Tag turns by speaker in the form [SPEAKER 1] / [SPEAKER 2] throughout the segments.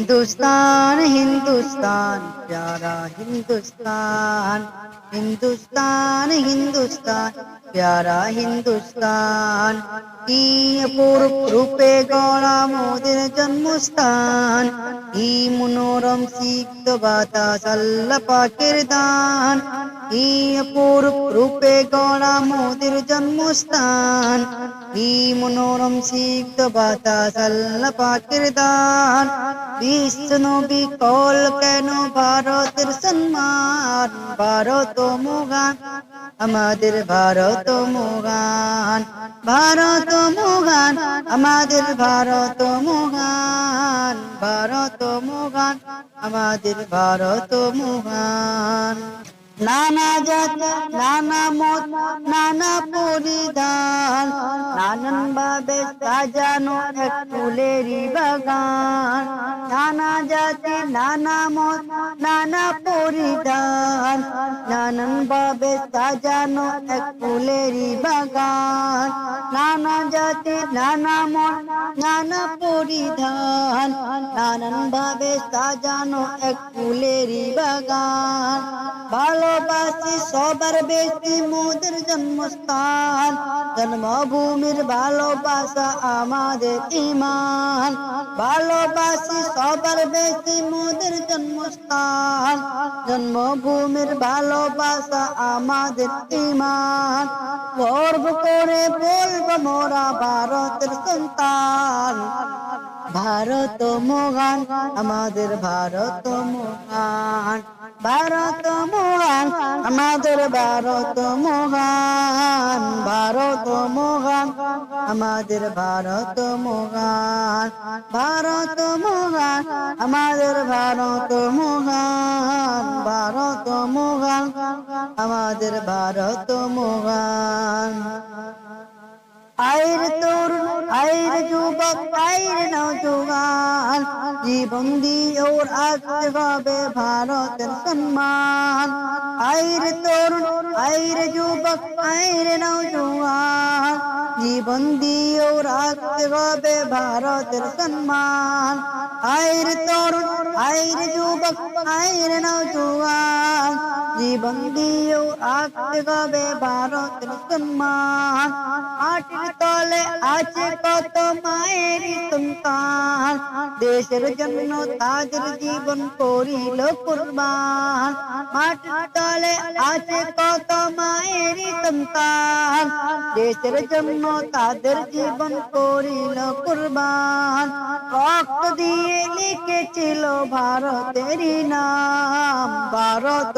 [SPEAKER 1] हिंदुस्तान हिंदुस्तान प्यारा हिंदुस्तान हिंदुस्तान हिंदुस्तान प्यारा हिंदुस्तान ई पूर्व रूपे गौड़ा मोदीर জন্মস্থান ই মনোরম সিক্ত বাতাস আল্লাহ পাকের দান ই পূর্ব রূপে গড়া মোদের জন্মস্থান ই মনোরম সিক্ত বাতাস আল্লাহ পাকের দান বিশ্ব নবী কল কেন ভারতের সম্মান ভারত মুগান আমাদের ভারত মোগান ভারত মোগান, আমাদের ভারত মোগান ভারত মোগান, আমাদের ভারত মোগান। নানা জাত, নানা মত, নানা পরিধান, নানান ভাবে সাজানো এক ফুলেরই বাগান। নানা জাতি, নানা মত, নানা পরিধান নানান ভাবে সাজানো এক ফুলেরই বাগান। নানা জাতি, নানা মত নানা পরিধান। নানান ভাবে সাজানো এক ফুলেরই বাগান। ভালোবাসি সবার বেশি মোদের জন্মস্থান। জন্মভূমির ভালোবাসা আমাদের ইমান। ভালোবাসি সবার বেশি মোদের জন্মস্থান। জন্মভূমির ভালোবাসা আমাদের ইমান। গর্ব করে বলব মোরা ভারতের সন্তান। ভারত মহান, আমাদের ভারত মহান। ভারত মহান, আমাদের ভারত মহান। ভারত মহান, আমাদের ভারত মহান। ভারত মহান, আমাদের ভারত মহান। আমাদের ভারত মহান আইর তরুণ আইর যুবক আইর নৌজওয়ান জীবন দিয়ে ওর আসতে হবে ভারতের সম্মান। আইর তরুণ আইর যুবক আইর নৌজওয়ান জীবন দিয়ে ওর আসতে হবে ভারতের সম্মান। আইর তরুণ আইর যুবক আইর নৌজওয়ান জীবন দিয়ে ওর আসতে হবে ভারতের সম্মান মাটির তলে আছে কত মায়ের সন্তান। দেশের জন্য তাদের জীবন করিল কুরবান। মাটির তলে আছে কত মায়ের সন্তান। দেশের জন্য তাদের জীবন করিল কুরবান। রক্ত দিয়ে লিখেছিল ভারতেরই নাম। ভারত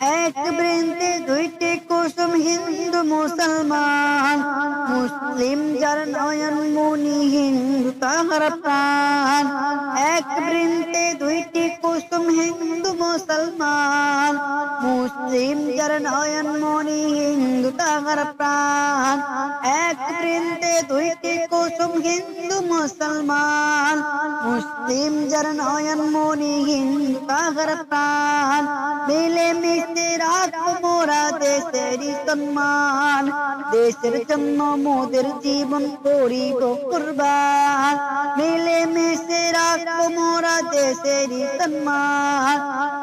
[SPEAKER 1] এক বৃন্দে দুইটি কুসুম হিন্দু মুসলমান। মুসলিম যার নয়ন মুনি হিন্দু, তাহার প্রাণ। এক বৃন্দে দুইটি কুসুম হিন্দু মুসলমান। মুসলিম যার নয়ন মুনি হিন্দু তাহার প্রাণ। এক বৃন্দে দুইটি কুসুম হিন্দু মুসলমান। মুসলিম যার নয়ন মুনি হিন্দু তাহার প্রাণ। মিলে মিশে রাখব মোরা দেশেরই সম্মান। দেশের জন্য মোদের জীবন করিব কুরবান। মিলে মিশে রাখব দেশেরই সম্মান।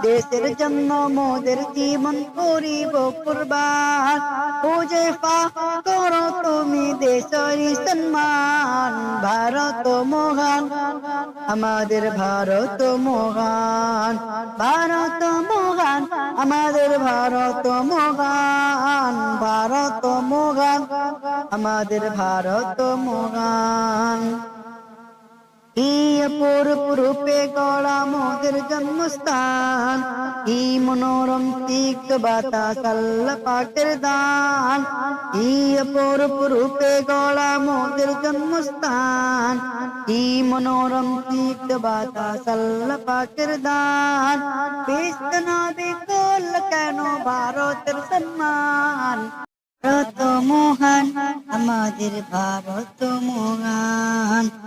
[SPEAKER 1] দেশের জন্য মোদের জীবন করিব কুরবান। খুঁজে পা করো তুমি দেশেরই সম্মান, ভারত মহান, আমাদের ভারত মহান। ভারত মহান, আমাদের ভারত মহান ভারত মহান, আমাদের ভারত মহান। কি অপূর্ব রূপে গড়া মোদের জন্মস্থান কি মনোরম তিক্ত বাতাস আল্লাহ পাকের দান কি অপূর্ব রূপে গড়া মোদের জন্মস্থান কি মনোরম তিক্ত বাতাস আল্লাহ পাকের দান বিশ্ব নবী করল কেন ভারতের সম্মান ভারত মহান আমাদের ভারত মহান ভারত মহান